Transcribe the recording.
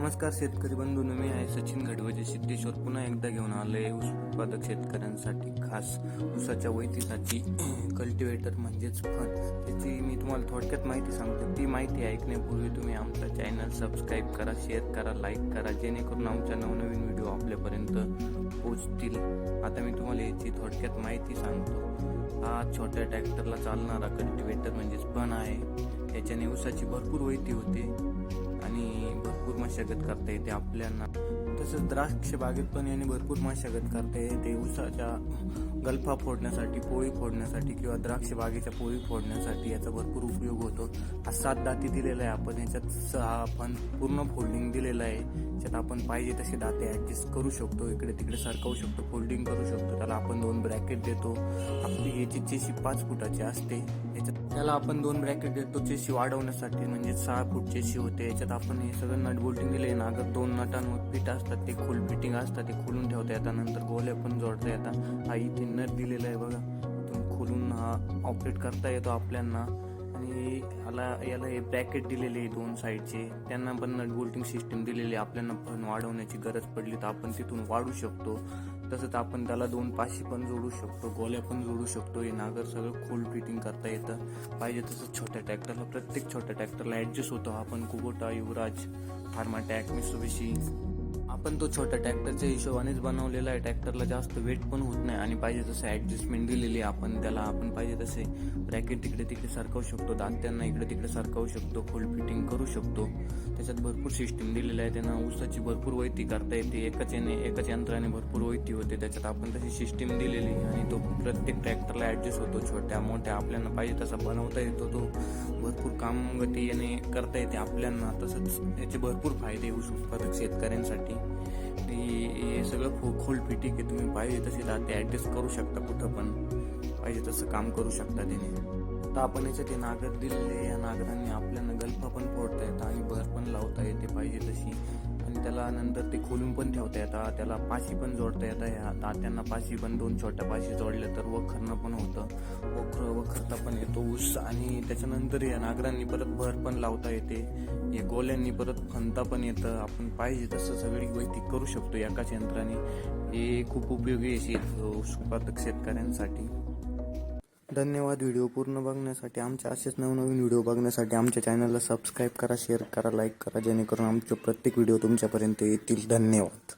नमस्कार शेतकरी बंधूंनो मी आहे सचिन घडवजे सिद्धेश्वर. पुन्हा एकदा घेऊन आले ऊस उत्पादक शेतकऱ्यांसाठी खास ऊसाच्या वैतीसाठी कल्टिवेटर म्हणजेच फन त्याची मी तुम्हाला थोडक्यात माहिती सांगतो. ती माहिती ऐकण्यापूर्वी तुम्ही आमचा चॅनल सबस्क्राईब करा शेअर करा लाईक करा जेणेकरून आमच्या नवनवीन व्हिडिओ आपल्यापर्यंत पोहोचतील. आता मी तुम्हाला याची थोडक्यात माहिती सांगतो. हा छोट्या ट्रॅक्टरला चालणारा कल्टिवेटर म्हणजेच फन आहे. याच्याने ऊसाची भरपूर वैती होते. आणि भरपूर मशागत करता येते आपल्याला तसंच द्राक्ष बागेत पण याने भरपूर मशागत करता येते. उसाच्या गल्फा फोडण्यासाठी पोळी फोडण्यासाठी किंवा द्राक्ष बागेच्या पोळी फोडण्यासाठी याचा भरपूर उपयोग होतो. हा सात दाती दिलेला आहे. आपण याच्यात सहा आपण पूर्ण फोल्डिंग दिलेला आहे. याच्यात आपण पाहिजे तसे दाते ॲडजस्ट करू शकतो इकडे तिकडे सरकवू शकतो फोल्डिंग करू शकतो. त्याला आपण दोन ब्रॅकेट देतो. आपली याची चेशी पाच फुटाची असते याच्यात त्याला आपण दोन ब्रॅकेट देतो चेशी वाढवण्यासाठी. म्हणजे सहा फूट चेशी होते याच्यात आपण हे सगळं नट बोल्टिंग दिले ना अगर दोन नटांवर फिट असतात ते खोल फिटिंग असतात ते खोलून ठेवता येतात नंतर गोल्या पण जोडता येतात. हा इथे नट दिलेला आहे बघा. खोलून हा ऑपरेट करता येतो आपल्यांना. आणि याला याला हे ब्रॅकेट दिलेले आहे दोन साईडचे त्यांना पण नट बोल्टिंग सिस्टीम दिलेली आहे. आपल्याला पण वाढवण्याची गरज पडली तर आपण तिथून वाढू शकतो. तसंच आपण त्याला दोन पाशी पण जोडू शकतो गोल्या पण जोडू शकतो. हे नागर सगळं खोल फिटिंग करता येतं. पाहिजे तसं छोट्या ट्रॅक्टरला प्रत्येक छोट्या ट्रॅक्टरला ॲडजस्ट होतो. आपण कुबोटा युवराज फार्माटॅक मिसोबिशी आपण तो छोट्या ट्रॅक्टरच्या हिशोबानेच बनवलेला आहे. ट्रॅक्टरला जास्त वेट पण होत नाही आणि पाहिजे तसं ॲडजस्टमेंट दिलेली आहे. आपण त्याला आपण पाहिजे तसे ब्रॅकेट तिकडे तिकडे सरकवू शकतो दात्यांना इकडे तिकडे सरकवू शकतो फुल फिटिंग करू शकतो. त्याच्यात भरपूर सिस्टीम दिलेली आहे. त्यांना ऊसाची भरपूर वैती करता येते. एकाच याने एकाच यंत्राने भरपूर वैती होते. त्याच्यात आपण तशी सिस्टीम दिलेली आणि तो प्रत्येक ट्रॅक्टरला ॲडजस्ट होतो. छोट्या मोठ्या आपल्याला पाहिजे तसा बनवता येतो तो. भरपूर काम गती याने करता येते आपल्यांना. तसंच याचे भरपूर फायदे ऊस उत्पादक शेतकऱ्यांसाठी. हे हे सगळं खो खोल फिटिक आहे तुम्ही पाहिजे तसे ते ॲडजस्ट करू शकता कुठं पण. पाहिजे तसं काम करू शकता त्याने. आता आपण याच्यात नागर दिलेले या नागरांनी आपल्याला गल्फा पण फोडता येतं आणि भर पण लावता येते पाहिजे तशी. आणि त्याला नंतर ते खोलून पण ठेवता येतात त्याला पाशी पण जोडता येतं. ह्या तात्यांना पाशी पण दोन छोट्या पाशी जोडल्या तर वखरणं पण होतं. वखर वखरता पण येतो. ऊस आणि त्याच्यानंतर या नागरांनी परत भर पण लावता येते. या गोल्यांनी परत फणता पण येतं. आपण पाहिजे तसं सगळी गोष्टी करू शकतो एकाच यंत्राने. हे खूप उपयोगी आहे शेत उत्पादक शेतकऱ्यांसाठी. धन्यवाद व्हिडिओ पूर्ण बघण्यासाठी. आमच्या असेच नवनवीन व्हिडिओ बघण्यासाठी आमच्या चॅनलला सबस्क्राईब करा शेअर करा लाईक करा जेणेकरून आमचे प्रत्येक व्हिडिओ तुमच्यापर्यंत येतील. धन्यवाद.